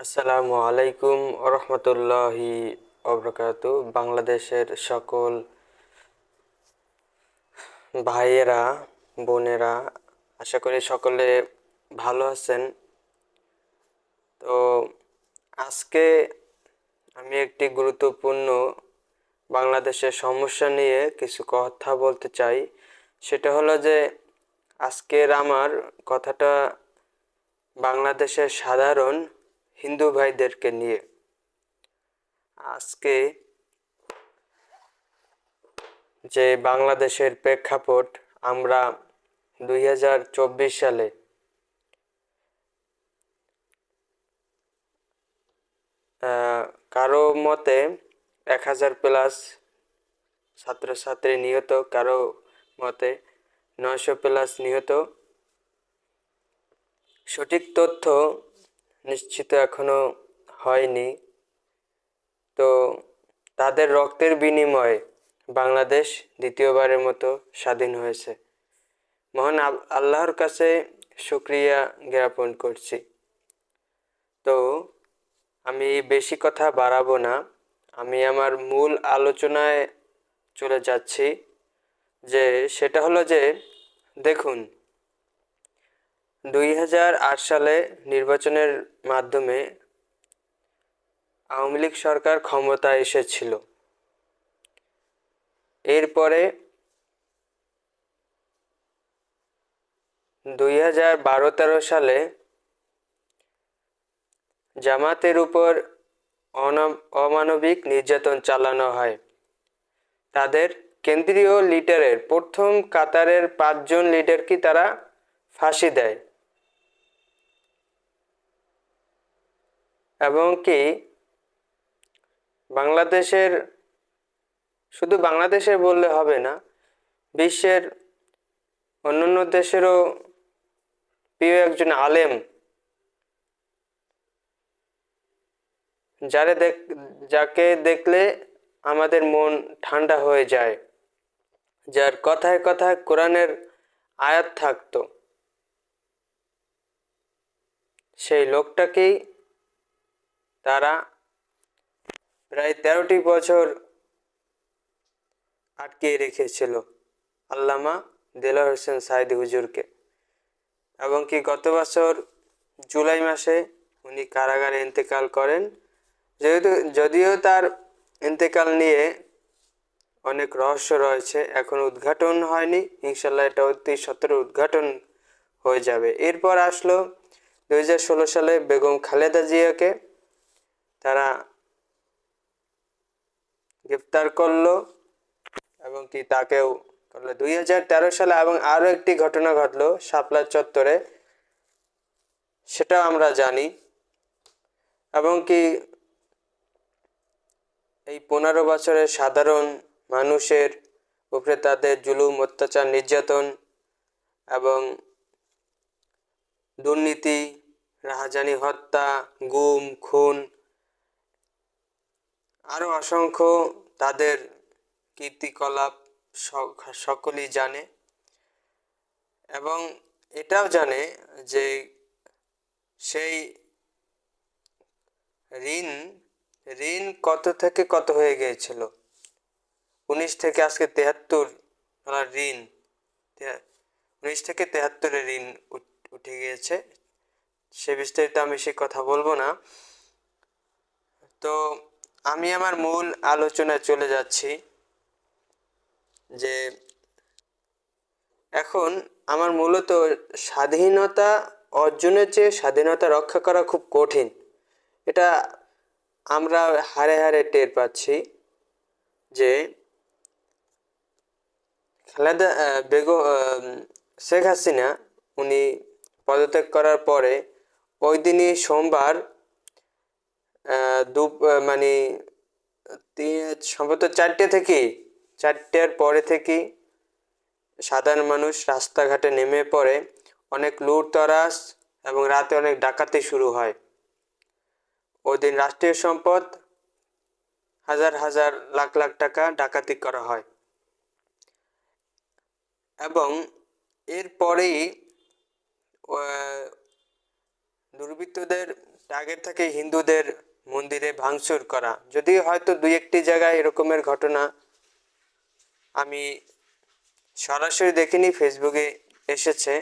আসসালামু আলাইকুম রহমতুল্লাহি অবরকাত বাংলাদেশের সকল ভাইয়েরা, বোনেরা, আশা করি সকলে ভালো আছেন। তো আজকে আমি একটি গুরুত্বপূর্ণ বাংলাদেশের সমস্যা নিয়ে কিছু কথা বলতে চাই। সেটা হলো যে আজকের আমার কথাটা বাংলাদেশের সাধারণ হিন্দু ভাইদেরকে নিয়ে। আজকে যে বাংলাদেশের প্রেক্ষাপট আমরা দুই হাজার চব্বিশ সালে কারও মতে এক হাজার প্লাস ছাত্রছাত্রী নিহত, কারও মতে নয়শো প্লাস নিহত। সঠিক তথ্য নিশ্চিত এখনও হয়নি। তো তাদের রক্তের বিনিময়ে বাংলাদেশ দ্বিতীয়বারের মতো স্বাধীন হয়েছে। মহান আল্লাহর কাছে শুক্রিয়া জ্ঞাপন করছি। তো আমি বেশি কথা বাড়াবো না। আমি আমার মূল আলোচনায় চলে যাচ্ছি যে সেটা হলো যে, দেখুন দুই হাজার আট সালে নির্বাচনের মাধ্যমে আওয়ামী লীগ সরকার ক্ষমতায় এসেছিল। এরপরে দুই হাজার বারো তেরো সালে জামাতের উপর অমানবিক নির্যাতন চালানো হয়। তাদের কেন্দ্রীয় লিডারের প্রথম কাতারের পাঁচজন লিডারকে তারা ফাঁসি দেয়। এবং কি বাংলাদেশের, শুধু বাংলাদেশের বললে হবে না, বিশ্বের অন্যান্য দেশেরও প্রিয় একজন আলেম, যারে দেখ, যাকে দেখলে আমাদের মন ঠান্ডা হয়ে যায়, যার কথায় কথায় কোরআনের আয়াত থাকতো। সেই লোকটাকেই তারা প্রায় তেরোটি বছর আটকে রেখেছিল আল্লামা দেলার হোসেন সাইদি হুজুরকে। এবং কি গত বছর জুলাই মাসে উনি কারাগারে ইন্তেকাল করেন। যেহেতু, যদিও তার ইন্তেকাল নিয়ে অনেক রহস্য রয়েছে, এখন উদ্ঘাটন হয়নি। ইনশাল্লাহ এটা অতি সত্তর উদ্ঘাটন হয়ে যাবে। এরপর আসলো দু হাজার ষোলো সালে বেগম খালেদা জিয়াকে গ্রেফতার করল এবং কি তাকেও করল। দুই হাজার তেরো সালে এবং আরও একটি ঘটনা ঘটলো শাপলা চত্বরে, সেটাও আমরা জানি। এবং কি এই পনেরো বছরের সাধারণ মানুষের উপরে তাদের জুলুম, অত্যাচার, নির্যাতন এবং দুর্নীতি, রাহাজানি, হত্যা, গুম, খুন আরও অসংখ্য তাদের কীর্তিকলাপ সকলেই জানে এবং এটাও জানে যে সেই ঋণ ঋণ কত থেকে কত হয়ে গিয়েছিল? উনিশ থেকে আজকে তেহাত্তর ডলার ঋণ উনিশ থেকে তেহাত্তরের ঋণ উঠে গিয়েছে। সে বিস্তারিত আমি সে কথা বলব না। তো আমি আমার মূল আলোচনায় চলে যাচ্ছি যে এখন আমার মূলত স্বাধীনতা অর্জনের চেয়ে স্বাধীনতা রক্ষা করা খুব কঠিন। এটা আমরা হারে হারে টের পাচ্ছি যে খালেদা বেগ শেখ হাসিনা, উনি পদত্যাগ করার পরে ওই দিনই সোমবার দু মানে সম্ভবত চারটে থেকে, চারটের পরে থেকে সাধারণ মানুষ রাস্তাঘাটে নেমে পড়ে। অনেক লুটতরাস এবং রাতে অনেক ডাকাতি শুরু হয়। ওই দিন রাষ্ট্রীয় সম্পদ, হাজার হাজার, লাখ লাখ টাকা ডাকাতি করা হয়। এবং এরপরেই দুর্বৃত্তদের, আগের থেকে হিন্দুদের মন্দিরে ভাঙচুর করা। যদি হয়তো দুই একটি জায়গায় এরকমের ঘটনা আমি সরাসরি দেখিনি, ফেসবুকে এসেছে।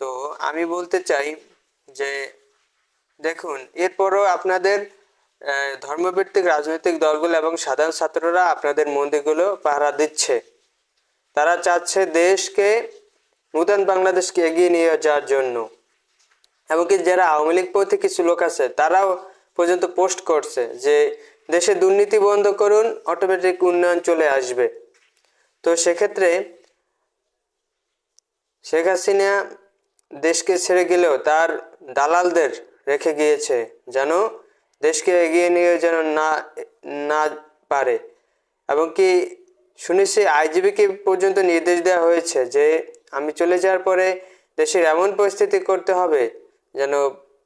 তো আমি বলতে চাই যে, দেখুন, এরপরও আপনাদের ধর্মভিত্তিক রাজনৈতিক দলগুলো এবং সাধারণ ছাত্ররা আপনাদের মন্দিরগুলো পাহারা দিচ্ছে। তারা চাচ্ছে দেশকে, নূতন বাংলাদেশকে এগিয়ে নিয়ে যাওয়ার জন্য। এমনকি যারা আওয়ামী লীগ পথে কিছু লোক আছে, তারাও পর্যন্ত পোস্ট করছে যে দেশে দুর্নীতি বন্ধ করুন অটোমেটিক উন্নয়ন চলে আসবে। তো সেক্ষেত্রে শেখ হাসিনা দেশকে ছেড়ে গেলেও তার দালালদের রেখে গিয়েছে যেন দেশকে এগিয়ে নিয়ে যেন না না পারে। এবং কি শুনেছি আইজিবিকে পর্যন্ত নির্দেশ দেওয়া হয়েছে যে আমি চলে যাওয়ার পরে দেশের এমন পরিস্থিতি করতে হবে যেন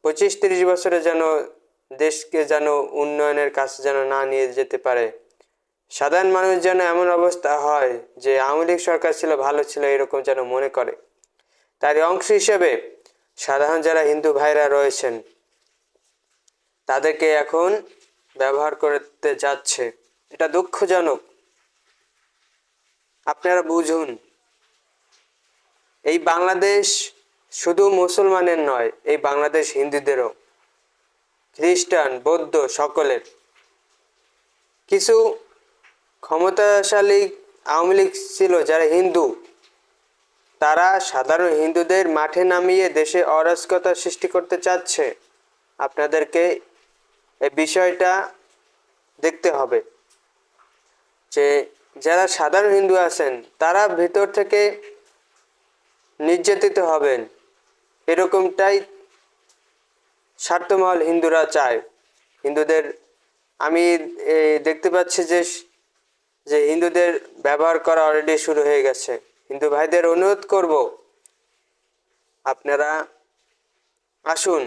পঁচিশ তিরিশ বছরে যেন দেশকে যেন উন্নয়নের কাছে যেন না নিয়ে যেতে পারে। সাধারণ মানুষ যেন এমন অবস্থা হয় যে আওয়ামী লীগ সরকার ছিল, ভালো ছিল, এরকম যেন মনে করে। তার অংশ হিসেবে সাধারণ যারা হিন্দু ভাইরা রয়েছেন, তাদেরকে এখন ব্যবহার করতে যাচ্ছে। এটা দুঃখজনক। আপনারা বুঝুন, এই বাংলাদেশ শুধু মুসলমানের নয়, এই বাংলাদেশ হিন্দুদেরও। খ্রিস্টান, বৌদ্ধ সকলের। কিছু ক্ষমতাশালী আওয়ামী লীগ ছিল যারা হিন্দু। তারা সাধারণ হিন্দুদের মাঠে নামিয়ে দেশে অরাজকতা সৃষ্টি করতে চাচ্ছে। আপনাদেরকে এই বিষয়টা দেখতে হবে যে যারা সাধারণ হিন্দু আছেন, তারা ভিতর থেকে নির্যাতিত হবেন। এরকমটাই স্বার্থমহল হিন্দুরা চায়। হিন্দুদের, আমি দেখতে পাচ্ছি যে যে হিন্দুদের ব্যবহার করা অলরেডি শুরু হয়ে গেছে। হিন্দু ভাইদের অনুরোধ করব, আপনারা আসুন,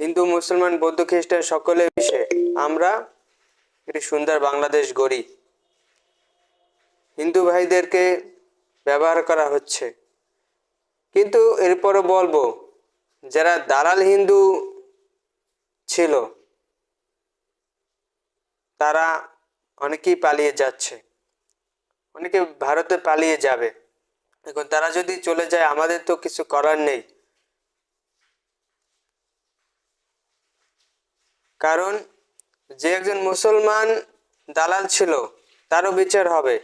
হিন্দু, মুসলমান, বৌদ্ধ, খ্রিস্টান সকলে মিশে আমরা একটি সুন্দর বাংলাদেশ গড়ি। হিন্দু ভাইদেরকে ব্যবহার করা হচ্ছে। কিন্তু এরপরও বলব, যারা দালাল হিন্দু ছিল। তারা অনেকেই পালিয়ে যাচ্ছে। অনেকে ভারতে পালিয়ে যাবে। এখন তারা যদি চলে যায়, আমাদের তো কিছু করার নেই। কারণ যে একজন মুসলমান দালাল ছিল, তারও বিচার হবে।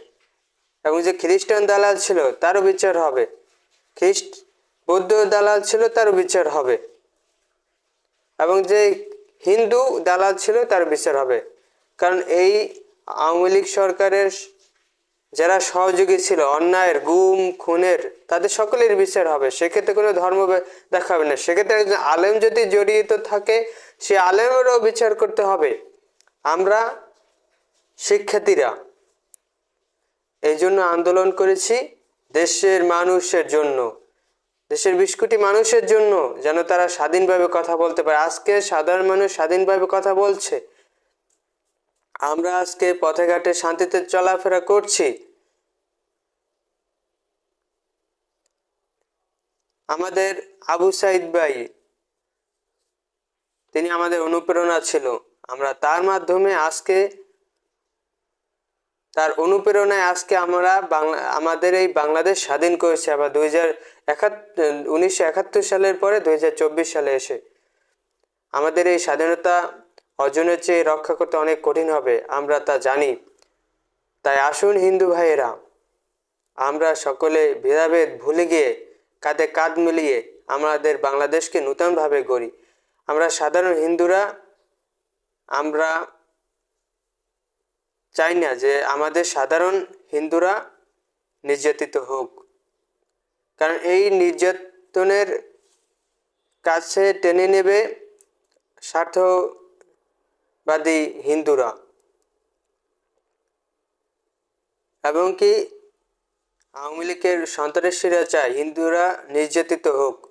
এবং যে খ্রিস্টান দালাল ছিল, তারও বিচার হবে। খ্রিস্ট, বৌদ্ধ দালাল ছিল, তারও বিচার হবে। এবং যে হিন্দু দালাল ছিল, তার বিচার হবে। কারণ এই আওয়ামী লীগ সরকারের যারা সহযোগী ছিল, অন্যায়ের, গুম, খুনের, তাদের সকলের বিচার হবে। সেক্ষেত্রে কোনো ধর্ম দেখাবে না। সেক্ষেত্রে একজন আলেম যদি জড়িত থাকে, সে আলেমেরও বিচার করতে হবে। আমরা শিক্ষার্থীরা এই জন্য আন্দোলন করেছি দেশের মানুষের জন্য। দেশের বিশ কোটি মানুষের জন্য যেন তারা স্বাধীনভাবে কথা বলতে পারে। আজকে সাধারণ মানুষ স্বাধীনভাবে কথা বলছে। আমরা আজকে পথে ঘাটে শান্তিতে চলাফেরা করছি। আমাদের আবু সাইদ ভাই, তিনি আমাদের অনুপ্রেরণা ছিল। আমরা তার মাধ্যমে আজকে তার অনুপ্রেরণায় আজকে আমরা বাংলা আমাদের এই বাংলাদেশ স্বাধীন করেছে আবার দুই হাজার উনিশশো একাত্তর সালের পরে দুই হাজার চব্বিশ সালে এসে। আমাদের এই স্বাধীনতা অর্জনের চেয়ে রক্ষা করতে অনেক কঠিন হবে, আমরা তা জানি। তাই আসুন হিন্দু ভাইয়েরা, আমরা সকলে ভেদাভেদ ভুলে গিয়ে, কাঁধে কাঁধ মিলিয়ে আমাদের বাংলাদেশকে নূতনভাবে গড়ি। আমরা সাধারণ হিন্দুরা, আমরা চাই না যে আমাদের সাধারণ হিন্দুরা নির্যাতিত হোক। কারণ এই নির্যাতনের কাছে টেনে নেবে স্বার্থবাদী হিন্দুরা। এবং কি আওয়ামী লীগের সন্ত্রাসীরা চায় হিন্দুরা নির্যাতিত হোক।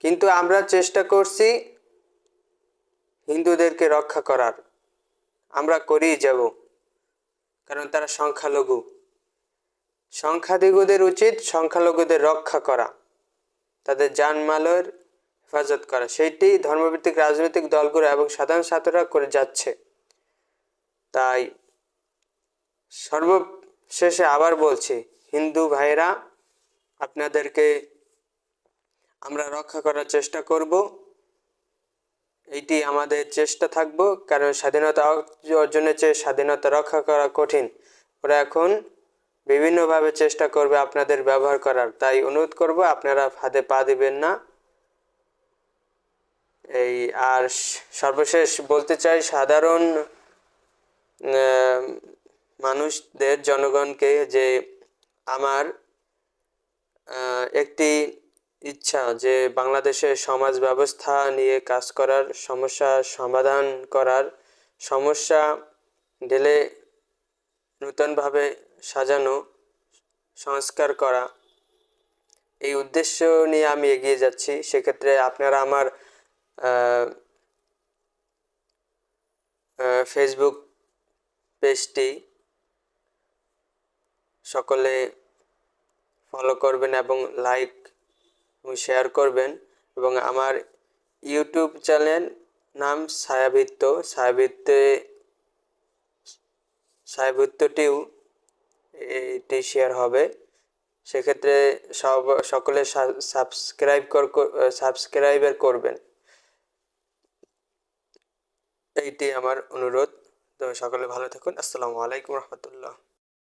কিন্তু আমরা চেষ্টা করছি হিন্দুদেরকে রক্ষা করার। আমরা করেই যাব। কারণ তারা সংখ্যালঘু। সংখ্যাধিগুদের উচিত সংখ্যালঘুদের রক্ষা করা, তাদের জানমালের হেফাজত করা। সেইটি ধর্মভিত্তিক রাজনৈতিক দলগুলো এবং সাধারণ ছাত্ররা করে যাচ্ছে। তাই সর্বশেষে আবার বলছি, হিন্দু ভাইরা আপনাদেরকে আমরা রক্ষা করার চেষ্টা করব। এইটি আমাদের চেষ্টা থাকব, কারণ স্বাধীনতা অর্জনের চেয়ে স্বাধীনতা রক্ষা করা কঠিন। ওরা এখন বিভিন্নভাবে চেষ্টা করবে আপনাদের ব্যবহার করার। তাই অনুরোধ করব, আপনারা ফাঁদে পা দিবেন না। এই, আর সর্বশেষ বলতে চাই, সাধারণ মানুষদের, জনগণকে যে আমার একটি ইচ্ছা যে বাংলাদেশের সমাজ ব্যবস্থা নিয়ে কাজ করার, সমস্যা সমাধান করার, সমস্যা ঢেলে নূতনভাবে সাজানো, সংস্কার করা। এই উদ্দেশ্য নিয়ে আমি এগিয়ে যাচ্ছি। সেক্ষেত্রে আপনারা আমার ফেসবুক পেজটি সকলে ফলো করবেন এবং লাইক শেয়ার করবেন এবং আমার ইউটিউব চ্যানেল নাম ছায়াবৃত্ত, ছায়াবৃত্তে, ছায়াবৃত্তটিও এটি শেয়ার হবে। সেক্ষেত্রে সব, সকলে সাবস্ক্রাইব কর সাবস্ক্রাইবার করবেন। এইটি আমার অনুরোধ। তো সকলে ভালো থাকুন। আসসালামু আলাইকুম রহমতুল্লাহ।